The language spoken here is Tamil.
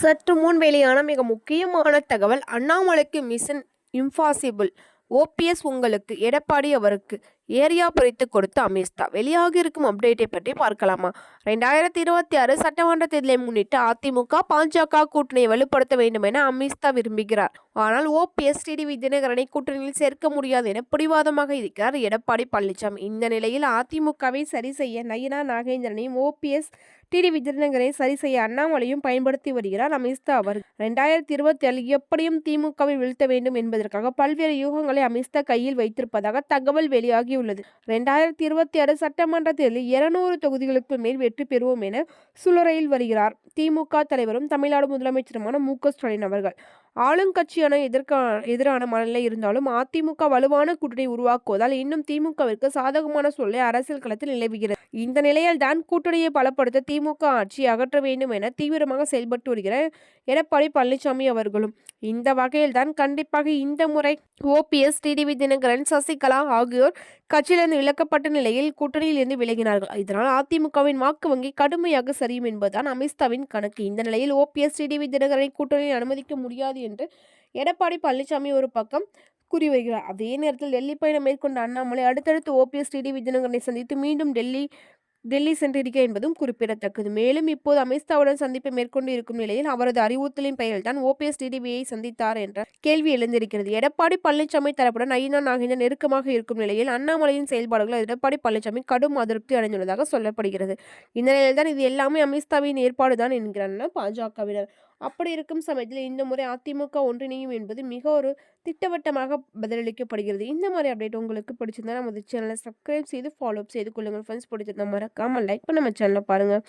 சற்று முன் வெளியான மிக முக்கியமான தகவல் அண்ணாமலைக்கு மிஷன் இம்பாசிபிள். ஓபிஎஸ் உங்களுக்கு எடப்பாடி அவருக்கு ஏரியா பிரித்து கொடுத்த அமித்ஷா வெளியாகி இருக்கும் அப்டேட்டை பற்றி பார்க்கலாமா? ரெண்டாயிரத்தி இருபத்தி ஆறு சட்டமன்ற தேர்தலை முன்னிட்டு அதிமுக பாஜக கூட்டணியை வலுப்படுத்த வேண்டும் என அமித்ஷா விரும்புகிறார். ஆனால் ஓபிஎஸ் டிடிவி தினகரனை கூட்டணியில் சேர்க்க முடியாது என பிடிவாதமாக இருக்கிறார் எடப்பாடி பழனிசாமி இந்த நிலையில் அதிமுகவை சரி செய்ய நயினா நாகேந்திரனையும் ஓபிஎஸ் டிடி விஜயநகரை சரி செய்ய அண்ணாமலையும் பயன்படுத்தி வருகிறார் அமித்ஷா அவர். ரெண்டாயிரத்தி இருபத்தி ஏழு எப்படியும் திமுகவை வீழ்த்த வேண்டும் என்பதற்காக பல்வேறு யூகங்களை அமித்ஷா கையில் வைத்திருப்பதாக தகவல் வெளியாகியுள்ளது. ரெண்டாயிரத்தி இருபத்தி ஆறு சட்டமன்ற தேர்தலில் இருநூறு தொகுதிகளுக்கு மேல் வெற்றி பெறுவோம் என சுழறையில் வருகிறார். திமுக தலைவரும் தமிழ்நாடு முதலமைச்சருமான மு. ஸ்டாலின் அவர்கள். ஆளுங்கட்சியான எதிர்க்க எதிரான மனநிலை இருந்தாலும் அதிமுக வலுவான கூட்டணி உருவாக்குவதால் இன்னும் திமுகவிற்கு சாதகமான சூழலை அரசியல் களத்தில் நிலவுகிறது. இந்த நிலையில் தான் கூட்டணியை பலப்படுத்த திமுக ஆட்சி அகற்ற வேண்டும் என தீவிரமாக செயல்பட்டு வருகிற எடப்பாடி பழனிசாமி அவர்களும். இந்த வகையில் தான் கண்டிப்பாக இந்த முறை ஓபிஎஸ் டிடிவி தினகரன் சசிகலா ஆகியோர் கட்சியிலிருந்து விளக்கப்பட்ட நிலையில் கூட்டணியில் இருந்து விலகினார்கள். இதனால் அதிமுகவின் வாக்கு வங்கி கடுமையாக சரியும் என்பதுதான் அமித்ஷாவின் கணக்கு. இந்த நிலையில் ஓபிஎஸ் டிடிவி தினகரனை கூட்டணியில் அனுமதிக்க முடியாது என்று எடப்பாடி பழனிசாமி ஒரு பக்கம் கூறி வருகிறார் அதே நேரத்தில் டெல்லி பயணம் மேற்கொண்ட அண்ணாமலை அடுத்தடுத்து ஓபிஎஸ் டிடிவி விஜயநகரனை சந்தித்து மீண்டும் டெல்லி டெல்லி சென்றிருக்க என்பதும் குறிப்பிடத்தக்கது. மேலும் இப்போது அமித்ஷாவுடன் சந்திப்பை மேற்கொண்டு இருக்கும் நிலையில் அவரது அறிவுறுத்தலின் பெயரில் தான் ஓபிஎஸ் டிடிபியை சந்தித்தார் என்ற கேள்வி எழுந்திருக்கிறது. எடப்பாடி பழனிசாமி தரப்புடன் ஐநா நாகேந்திரன் நெருக்கமாக இருக்கும் நிலையில் அண்ணாமலையின் செயல்பாடுகள் எடப்பாடி பழனிசாமி கடும் அதிருப்தி அடைந்துள்ளதாக சொல்லப்படுகிறது. இந்த நிலையில்தான் இது எல்லாமே அமித்ஷாவின் ஏற்பாடு தான் பாஜகவினர். அப்படி இருக்கும் சமயத்தில் இந்த முறை அதிமுக ஒன்றிணையும் என்பது மிக ஒரு திட்டவட்டமாக பதிலளிக்கப்படுகிறது. இந்த மாதிரி அப்டேட் உங்களுக்கு பிடிச்சிருந்தா நமது சேனலை சப்ஸ்கிரைப் செய்து ஃபாலோ அப் செய்து கொள்ளுங்கள். ஃப்ரெண்ட்ஸ் பிடிச்சிருந்தா மறக்காமல் லைக் பண்ண நம்ம சேனலை பாருங்கள்